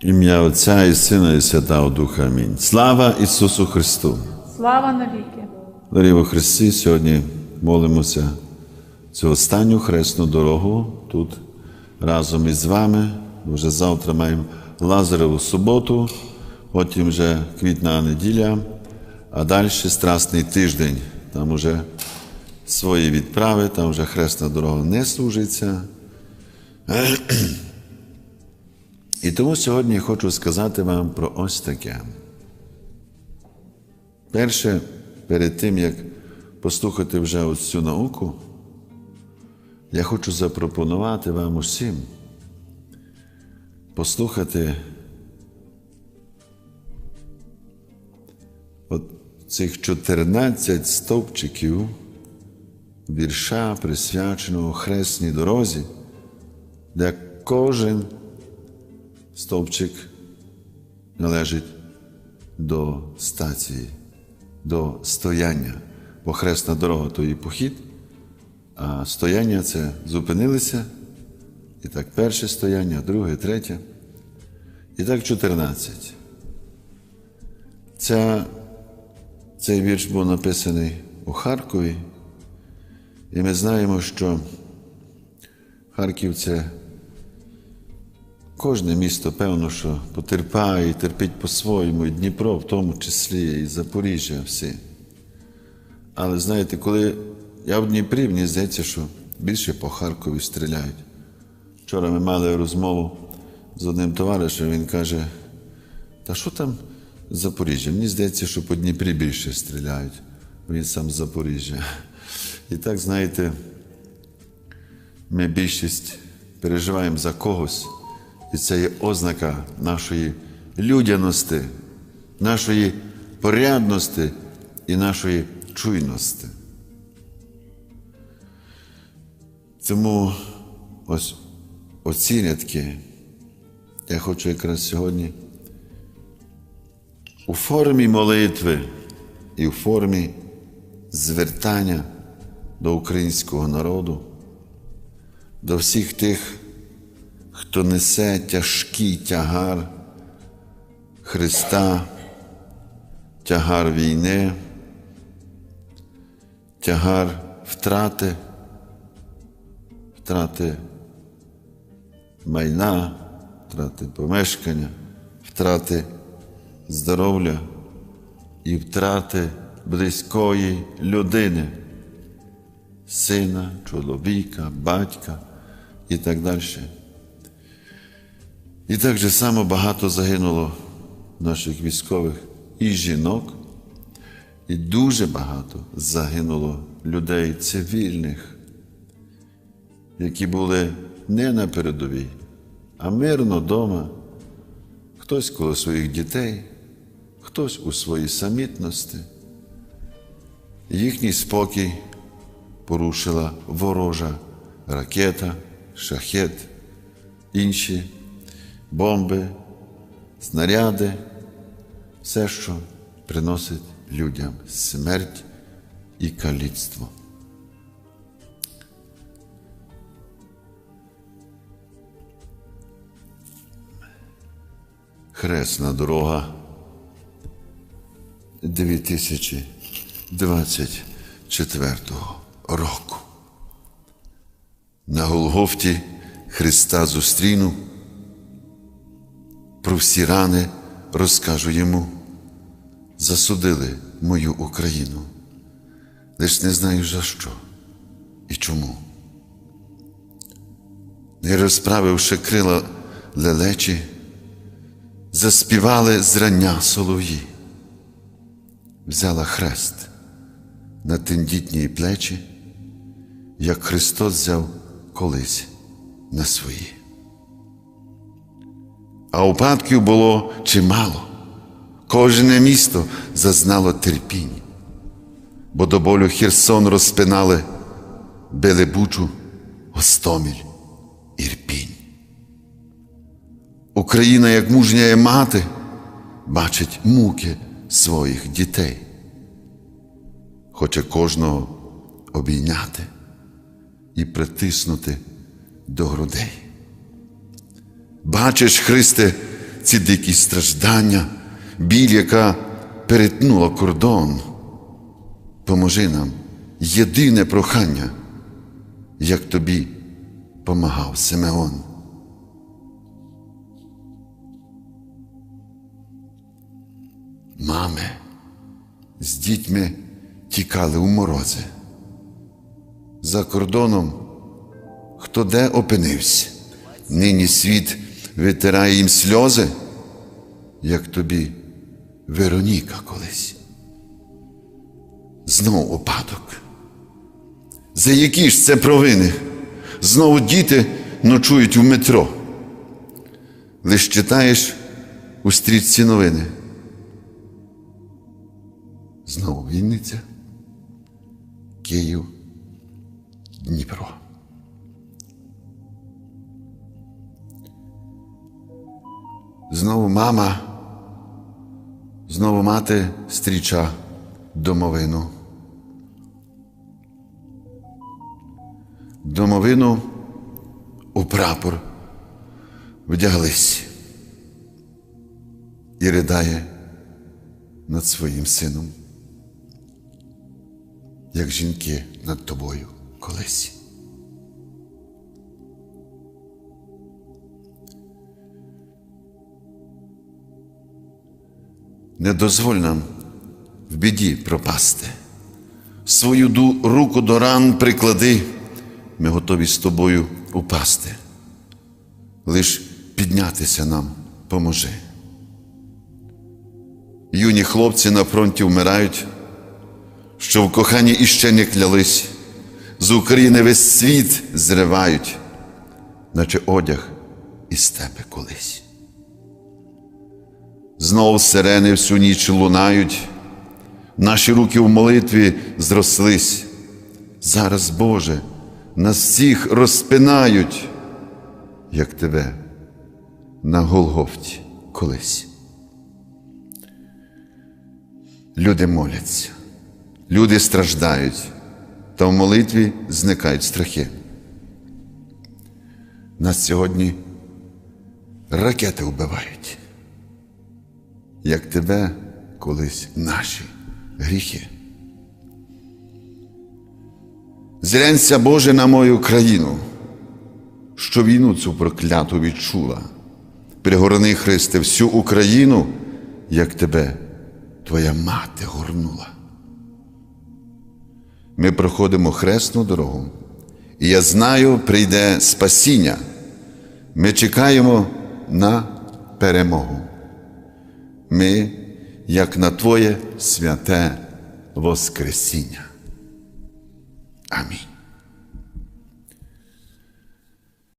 Ім'я Отця і Сина, і Святого Духа. Амінь. Слава Ісусу Христу! Слава навіки! Дорогі во Христі, сьогодні молимося цю останню хресну дорогу тут разом із вами. Вже завтра маємо Лазареву суботу, потім вже квітна неділя, а далі Страсний тиждень. Там вже свої відправи, там вже хресна дорога не служиться. І тому сьогодні хочу сказати вам про ось таке. Перше, перед тим, як послухати вже ось цю науку, я хочу запропонувати вам усім послухати от цих 14 стовпчиків вірша, присвяченого хресній дорозі, де кожен стовпчик належить до стації, до стояння. Бо хресна дорога то і похід, а стояння це зупинилися. І так, перше стояння, друге, третє. І так 14. Ця, цей вірш був написаний у Харкові, і ми знаємо, що Харків це Кожне місто, певно, що потерпає і терпить по-своєму, і Дніпро в тому числі, і Запоріжжя всі. Але знаєте, коли я в Дніпрі, мені здається, що більше по Харкові стріляють. Вчора ми мали розмову з одним товаришем, він каже, та що там з Запоріжжя? Мені здається, що по Дніпрі більше стріляють. Він сам з Запоріжжя. І так, знаєте, ми більшість переживаємо за когось. І це є ознака нашої людяності, нашої порядності і нашої чуйності. Тому ось оці рядки я хочу якраз сьогодні у формі молитви і у формі звертання до українського народу, до всіх тих хто несе тяжкий тягар Христа, тягар війни, тягар втрати, втрати майна, втрати помешкання, втрати здоров'я і втрати близької людини, сина, чоловіка, батька і так далі. І так же само багато загинуло наших військових і жінок, і дуже багато загинуло людей цивільних, які були не на передовій, а мирно вдома, хтось коло своїх дітей, хтось у своїй самітності. Їхній спокій порушила ворожа ракета, шахет, інші бомби, снаряди, все, що приносить людям смерть і каліцтво. Хресна дорога 2024 року. На Голгофті Христа зустріну про всі рани розкажу йому. Засудили мою Україну, лиш не знаю за що і чому. Не розправивши крила лелечі, заспівали зрання солов'ї, взяла хрест на тендітні плечі, як Христос взяв колись на свої. А упадків було чимало. Кожне місто зазнало терпінь, бо до болю Херсон розпинали, били бучу, Гостоміль, Ірпінь. Україна, як мужня мати, бачить муки своїх дітей, хоче кожного обійняти і притиснути до грудей. Бачиш, Христе, ці дикі страждання, біль, яка перетнула кордон. Поможи нам єдине прохання, як тобі помагав Симеон. Мами з дітьми тікали у морози. За кордоном хто де опинився. Нині світ витирає їм сльози, як тобі Вероніка колись. Знов опадок. За які ж це провини? Знову діти ночують в метро. Лиш читаєш у стрічці новини. Знову Вінниця, Київ, Дніпро. Знову мама, знову мати стріча домовину. Домовину у прапор вдяглись і ридає над своїм сином, як жінки над тобою колись. Не дозволь нам в біді пропасти. Свою ду- руку до ран приклади, ми готові з тобою упасти. Лиш піднятися нам поможи. Юні хлопці на фронті вмирають, що в коханні іще не клялись, з України весь світ зривають, наче одяг із тебе колись. Знов сирени всю ніч лунають, наші руки в молитві зрослись. Зараз, Боже, нас всіх розпинають, як тебе на Голгофті колись. Люди моляться, люди страждають, та в молитві зникають страхи. Нас сьогодні ракети вбивають як тебе колись наші гріхи. Зрянься, Боже, на мою країну, що війну цю прокляту відчула. Пригорни, Христе, всю Україну, як тебе твоя мати горнула. Ми проходимо хресну дорогу, і я знаю, прийде спасіння. Ми чекаємо на перемогу ми, як на Твоє святе Воскресіння. Амінь.